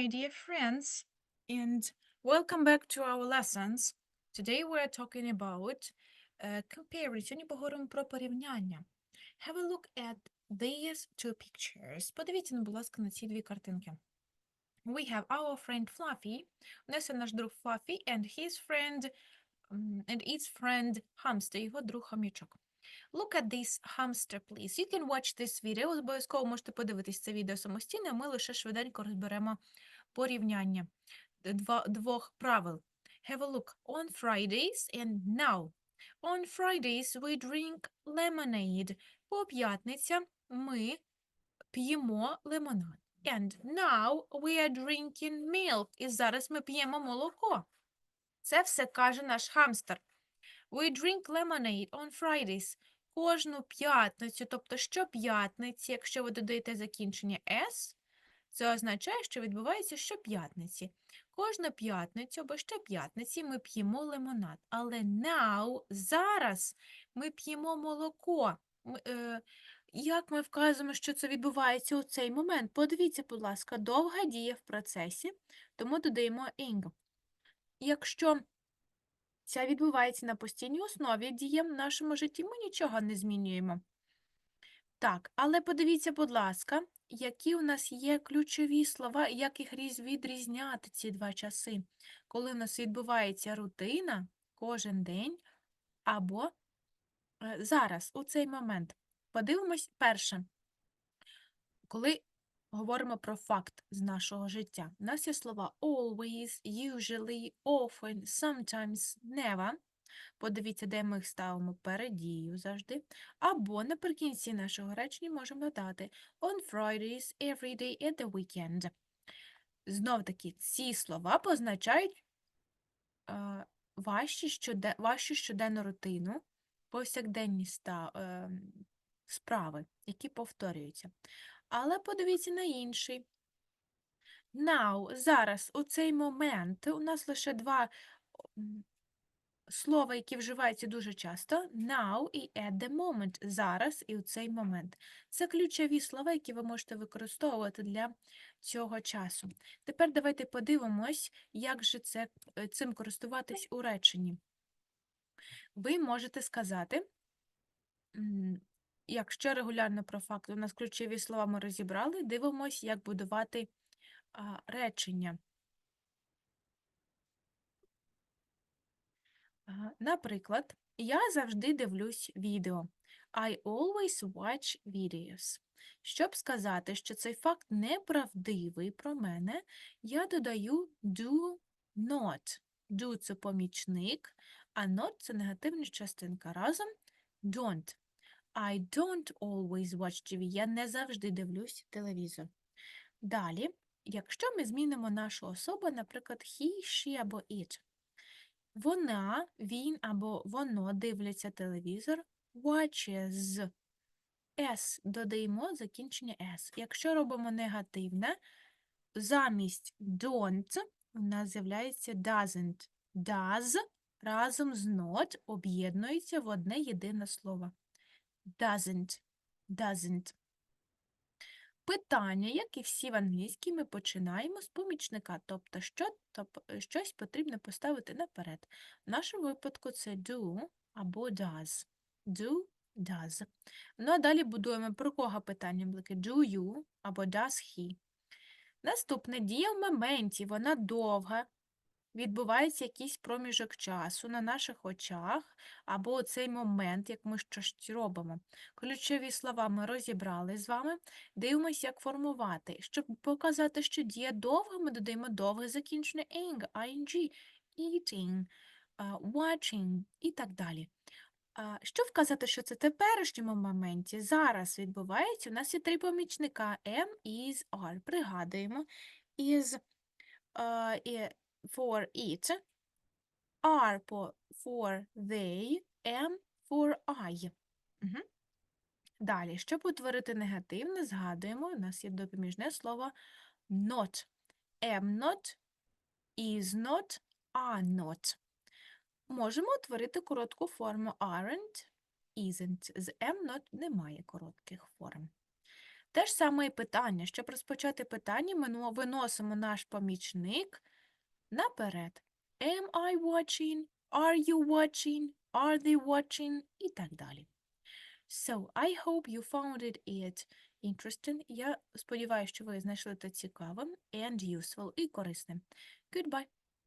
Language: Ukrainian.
my dear friends, and welcome back to our lessons. Today we are talking about uh, comparison. Сьогодні поговоримо про порівняння. Have a look at these two pictures. Подивіться, ну, будь ласка, на ці дві картинки. We have our friend Fluffy. У нас є наш друг Fluffy and his friend, м, and its friend Hamster, його друг хомячок. Look at this hamster, please. You can watch this video. Обов'язково можете подивитись це відео самостійно, ми лише швиденько розберемо порівняння двох правил. Have a look. On Fridays and now. On Fridays we drink lemonade. По п'ятницям ми п'ємо лимонад. And now we are drinking milk. І зараз ми п'ємо молоко. Це все каже наш хамстер. We drink lemonade on Fridays. Кожну п'ятницю, тобто щоп'ятниці, якщо ви додаєте закінчення S, це означає, що відбувається щоп'ятниці. Кожну п'ятницю або щоп'ятниці ми п'ємо лимонад. Але now, зараз ми п'ємо молоко. Е, як ми вказуємо, що це відбувається у цей момент? Подивіться, будь ласка, довга дія в процесі, тому додаємо ing. Якщо Ця відбувається на постійній основі діє в нашому житті, ми нічого не змінюємо. Так, але подивіться, будь ласка, які у нас є ключові слова, як їх відрізняти ці два часи, коли у нас відбувається рутина кожен день або е, зараз, у цей момент. Подивимось перше, коли говоримо про факт з нашого життя. У нас є слова always, usually, often, sometimes, never. Подивіться, де ми їх ставимо перед дією завжди. Або наприкінці нашого речення можемо дати on Fridays, every day and the weekend. Знов таки, ці слова позначають е, вашу щоденну рутину, повсякденні ста, е, справи, які повторюються. Але подивіться на інший. Now, зараз, у цей момент, у нас лише два слова, які вживаються дуже часто. Now і at the moment. Зараз і у цей момент. Це ключові слова, які ви можете використовувати для цього часу. Тепер давайте подивимось, як же це, е, цим користуватись у реченні. Ви можете сказати, якщо регулярно про факт, у нас ключові слова ми розібрали, дивимось, як будувати а, речення. Наприклад, я завжди дивлюсь відео. I always watch videos. Щоб сказати, що цей факт неправдивий про мене, я додаю do not. Do – це помічник, а not – це негативна частинка. Разом don't. I don't always watch TV. Я не завжди дивлюсь телевізор. Далі, якщо ми змінимо нашу особу, наприклад, he, she або it, вона, він або воно дивляться телевізор, watches. S додаємо закінчення S. Якщо робимо негативне, замість don't у нас з'являється doesn't. Does разом з not об'єднується в одне єдине слово. Doesn't. Doesn't. Питання, як і всі в англійській, ми починаємо з помічника, тобто що, топ- щось потрібно поставити наперед. В нашому випадку це do або does. Do, does. Ну а далі будуємо про кого питання блики. Do you або does he. Наступне дія в моменті, вона довга. Відбувається якийсь проміжок часу на наших очах, або цей момент, як ми щось робимо. Ключові слова ми розібрали з вами. Дивимося, як формувати. Щоб показати, що дія довга, ми додаємо довге закінчення ing, ing, eating, watching і так далі. А, Щоб вказати, що це в теперішньому моменті зараз відбувається, у нас є три помічника am, is, are. Пригадуємо. Is і for it, are по for they, am for I. Мгм. Далі, щоб утворити негативне, згадуємо, у нас є допоміжне слово not. Am not, is not, are not. Можемо утворити коротку форму aren't, isn't. З am not немає коротких форм. Те ж саме і питання. Щоб розпочати питання, ми виносимо наш помічник наперед. Am I watching? Are you watching? Are they watching? І так далі. So, I hope you found it, it interesting. Я сподіваюся, що ви знайшли це цікавим and useful і корисним. Goodbye.